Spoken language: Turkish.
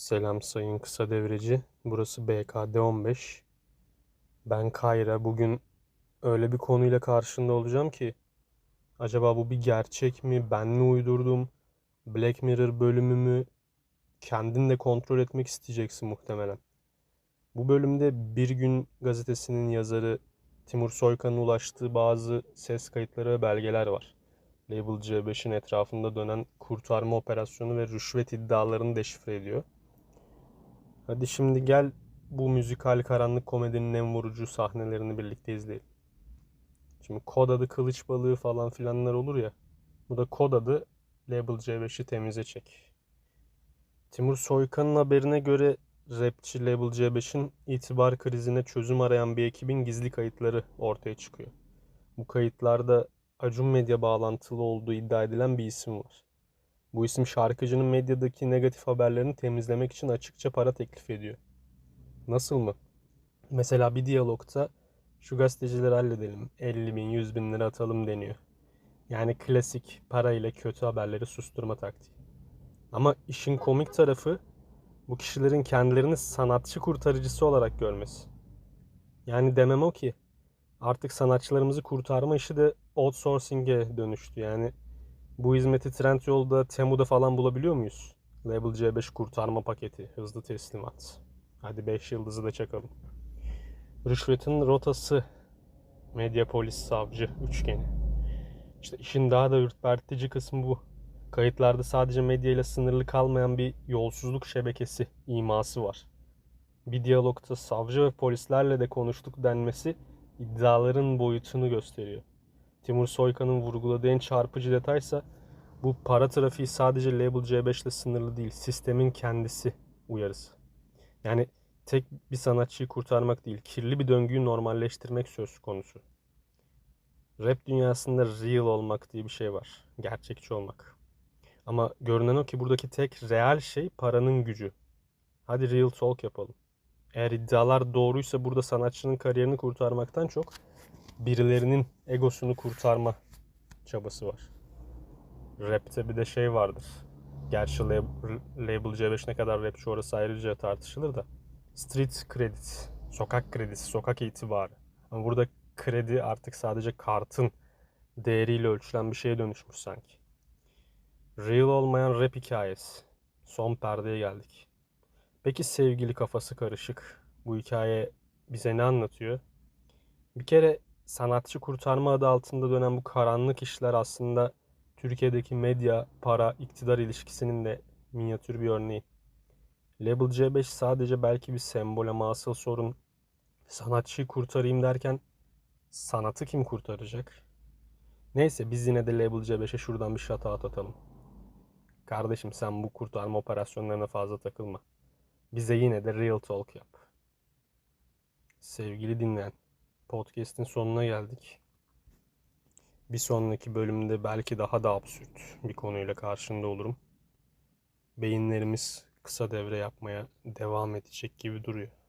Selam sayın kısa devreci. Burası BKD 15. Ben Kayra. Bugün öyle bir konuyla karşında olacağım ki acaba bu bir gerçek mi? Ben mi uydurdum? Black Mirror bölümü mü? Kendin de kontrol etmek isteyeceksin muhtemelen. Bu bölümde Bir Gün gazetesinin yazarı Timur Soykan'ın ulaştığı bazı ses kayıtları ve belgeler var. Label C5'in etrafında dönen kurtarma operasyonu ve rüşvet iddialarını deşifre ediyor. Hadi şimdi gel bu müzikal karanlık komedinin en vurucu sahnelerini birlikte izleyelim. Şimdi kod adı kılıç balığı falan filanlar olur ya. Bu da kod adı Label C5'i temize çek. Timur Soykan'ın haberine göre rapçi Label C5'in itibar krizine çözüm arayan bir ekibin gizli kayıtları ortaya çıkıyor. Bu kayıtlarda Acun Medya bağlantılı olduğu iddia edilen bir isim var. Bu isim şarkıcının medyadaki negatif haberlerini temizlemek için açıkça para teklif ediyor. Nasıl mı? Mesela bir diyalogta şu gazetecileri halledelim, 50 bin, 100 bin lira atalım deniyor. Yani klasik para ile kötü haberleri susturma taktiği. Ama işin komik tarafı bu kişilerin kendilerini sanatçı kurtarıcısı olarak görmesi. Yani demem o ki artık sanatçılarımızı kurtarma işi de outsourcing'e dönüştü. Yani bu hizmeti Trendyol'da, Temu'da falan bulabiliyor muyuz? Label C5 kurtarma paketi, hızlı teslimat. Hadi 5 yıldızı da çakalım. Rüşvetin rotası, medya polis savcı üçgeni. İşte işin daha da ürpertici kısmı bu. Kayıtlarda sadece medya ile sınırlı kalmayan bir yolsuzluk şebekesi iması var. Bir diyalogta savcı ve polislerle de konuştuk denmesi iddiaların boyutunu gösteriyor. Timur Soykan'ın vurguladığı en çarpıcı detaysa bu para trafiği sadece Label C5 ile sınırlı değil, sistemin kendisi uyarısı. Yani tek bir sanatçıyı kurtarmak değil, kirli bir döngüyü normalleştirmek söz konusu. Rap dünyasında real olmak diye bir şey var. Gerçekçi olmak. Ama görünen o ki buradaki tek real şey paranın gücü. Hadi real talk yapalım. Eğer iddialar doğruysa burada sanatçının kariyerini kurtarmaktan çok birilerinin egosunu kurtarma çabası var. Rap'te bir de şey vardır. Gerçi lab- Label C5 ne kadar rapçi orası ayrıca tartışılır da. Street credit, sokak kredisi, sokak itibarı. Ama burada kredi artık sadece kartın değeriyle ölçülen bir şeye dönüşmüş sanki. Real olmayan rap hikayesi. Son perdeye geldik. Peki sevgili kafası karışık. Bu hikaye bize ne anlatıyor? Bir kere sanatçı kurtarma adı altında dönen bu karanlık işler aslında Türkiye'deki medya, para, iktidar ilişkisinin de minyatür bir örneği. Label C5 sadece belki bir sembol ama asıl sorun sanatçıyı kurtarayım derken sanatı kim kurtaracak? Neyse biz yine de Label C5'e şuradan bir şata atalım. Kardeşim sen bu kurtarma operasyonlarına fazla takılma. Bize yine de real talk yap. Sevgili dinleyen, podcast'in sonuna geldik. Bir sonraki bölümde belki daha da absürt bir konuyla karşında olurum. Beyinlerimiz kısa devre yapmaya devam edecek gibi duruyor.